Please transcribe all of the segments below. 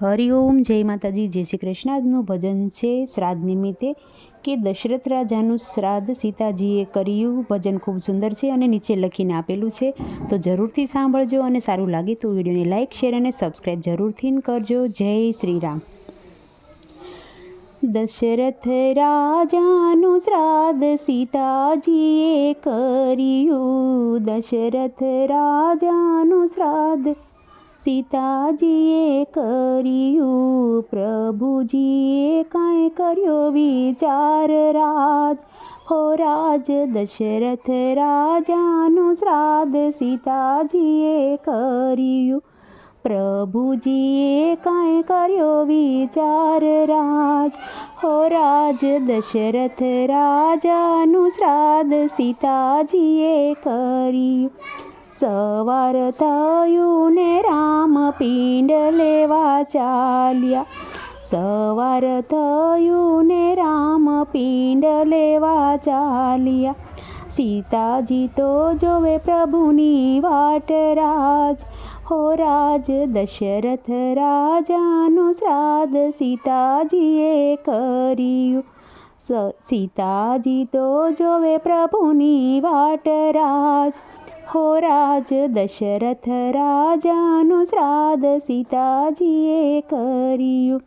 હરિઓમ જય માતાજી. જય શ્રી કૃષ્ણનું ભજન છે શ્રાદ્ધ નિમિત્તે કે દશરથ રાજાનું શ્રાદ્ધ સીતાજીએ કર્યું. ભજન ખૂબ સુંદર છે અને નીચે લખીને આપેલું છે. તો જરૂરથી સાંભળજો અને સારું લાગે તો વિડીયોને લાઇક શેર અને સબસ્ક્રાઈબ જરૂરથી કરજો. જય શ્રી રામ. દશરથ રાજાનું શ્રાદ્ધ સીતાજીએ કર્યું. દશરથ રાજાનું શ્રાદ્ધ સીતાજીએ કર્યું, પ્રભુજીએ કાંઈ કર્યો વિચાર રાજ. હો રાજ, દશરથ રાજાનું શ્રાદ્ધ સીતાજીએ કર્યું, પ્રભુજીએ કાંઈ કર્યો વિચાર રાજ. હો રાજ, દશરથ રાજાનું શ્રાદ્ધ સીતાજીએ કર્યું સવાર થયું ને રામ પિંડ લેવા ચાલ્યા. સવાર થયું ને રામ પિંડ લેવા ચાલ્યા. સીતાજી તો જોવે પ્રભુની વાટ રાજ. હો રાજ, દશરથ રાજાનું શ્રાદ્ધ સીતાજીએ કર્યું. સીતાજી તો જોવે પ્રભુની વાટ રાજ. હો રાજ દશરથ રાજાનું શ્રાદ્ધ સીતાજીએ કર્યું.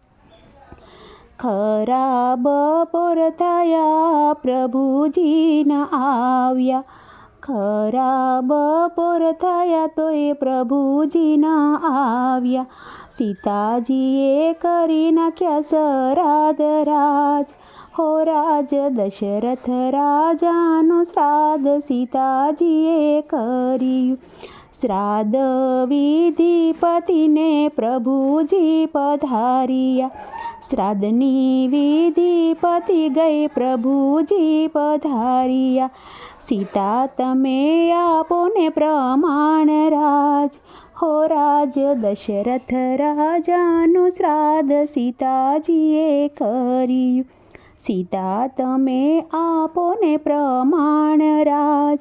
ખરાબ પોર થયા પ્રભુજી ન આવ્યા. ખરા પોર થયા તો એ પ્રભુજી ન આવ્યા. સીતાજીએ કરી નાખ્યા સરાદ રાજ. હો રાજ, દશરથ રાજાનું શ્રાદ્ધ સીતાજીએ કર્યું. શ્રાદ્ધ વિધિપતિને પ્રભુજી પધાર્યા. શ્રાદ્ધની વિધિપતિ ગઈ, પ્રભુજી પધાર્યા. સીતા, તમે આપો ને પ્રમાણ રાજ. હો રાજ, દશરથ રાજાનું શ્રાદ્ધ સીતાજીએ કર્યું. સીતા, તમે આપો ને પ્રમાણ રાજ.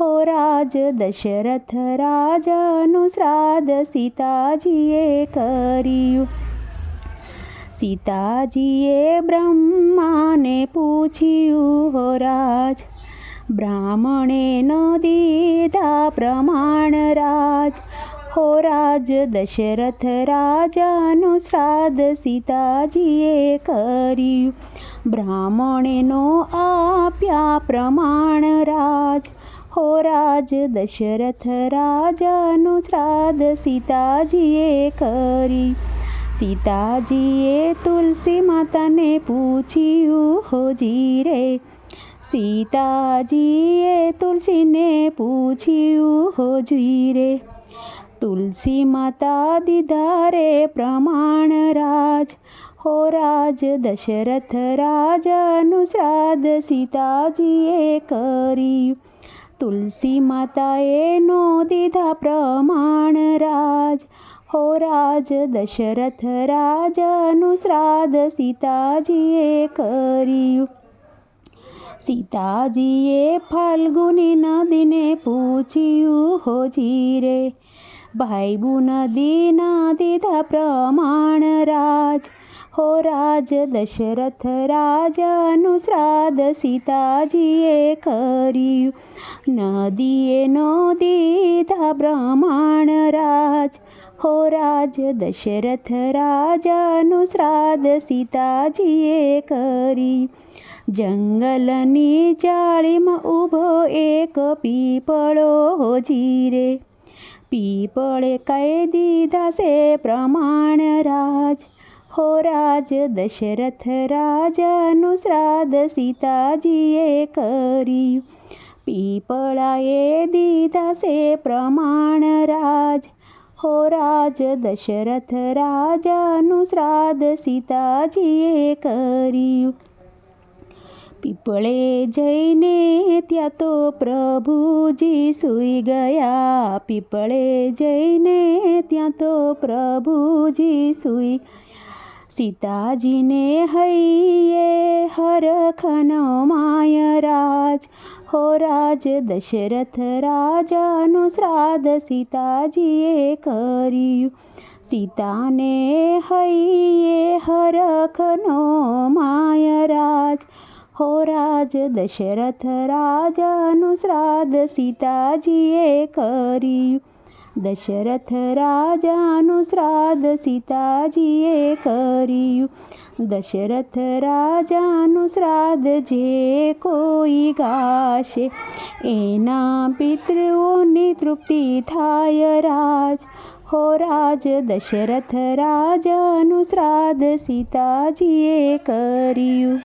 હો રાજ, દશરથ રાજાનું શ્રાદ્ધ સીતાજીએ કર્યું. સીતાજીએ બ્રહ્માને પૂછ્યું, હો રાજ, બ્રાહ્મણે ન દીધા પ્રમાણ રાજ. હો રાજ, દશરથ રાજાનું શ્રાદ્ધ સીતાજીએ કર્યું. બ્રાહ્મણેનો આપ્યા પ્રમાણ રાજ. હો રાજ, દશરથ રાજાનું શ્રાદ્ધ સીતાજીએ કરી સીતાજીએ તુલસી માતાને પૂછ્યું હોજી રે. સીતાજીએ તુલસીને પૂછ્યું હોજી રે. તુલસી માતા દીધા રે પ્રમાણ રાજ હો રાજ, દશરથ રાજાનું શ્રાદ્ધ સીતાજીએ કર્યું. તુલસી માતાએ નો દીધા પ્રમાણ રાજ હો રાજ, દશરથ રાજાનું શ્રાદ્ધ સીતાજીએ કર્યું. સીતાજીએ ફાલ્ગુની નદીને પૂછ્યું હોજી રે ભાઈબુ નદીના દીધા પ્રમાણ રાજ હો રાજ દશરથ રાજાનું શ્રાદ્ધ સીતાજીએ કર્યું નદીએ નો દીધા પ્રમાણ રાજ હો રાજ દશરથ રાજાનું શ્રાદ્ધ સીતાજીએ કર્યું જંગલની જાળીમાં ઊભો એક પીપળો જીરે પીપળે કહી દીધા છે પ્રમાણ રાજ. હો રાજ, દશરથ રાજાનું શ્રાદ્ધ સીતાજીએ કર્યું. પીપળાએ દીધા છે પ્રમાણ રાજ. હો રાજ, દશરથ રાજાનું શ્રાદ્ધ સીતાજીએ કર્યું. પીપળે જઈને ત્યાં તો પ્રભુજી સૂઈ ગયા. પીપળે જઈને ત્યાં તો પ્રભુજી સૂઈ સીતાજીને હૈયે હરખનો માય રાજ હો રાજ દશરથ રાજાનું શ્રાદ્ધ સીતાજીએ કર્યું. સીતાને હૈયે હરખનો માયરાજ હો રાજ દશરથ રાજાનું શ્રાદ્ધ સીતાજીએ કર્યું. દશરથ રાજાનું શ્રાદ્ધ સીતાજીએ કર્યું. દશરથ રાજાનું શ્રાદ્ધ જે કોઈ ગાશે, એના પિતૃઓની તૃપ્તિ થાય રાજ. હો રાજ દશરથ રાજાનું શ્રાદ્ધ સીતાજીએ કર્યું.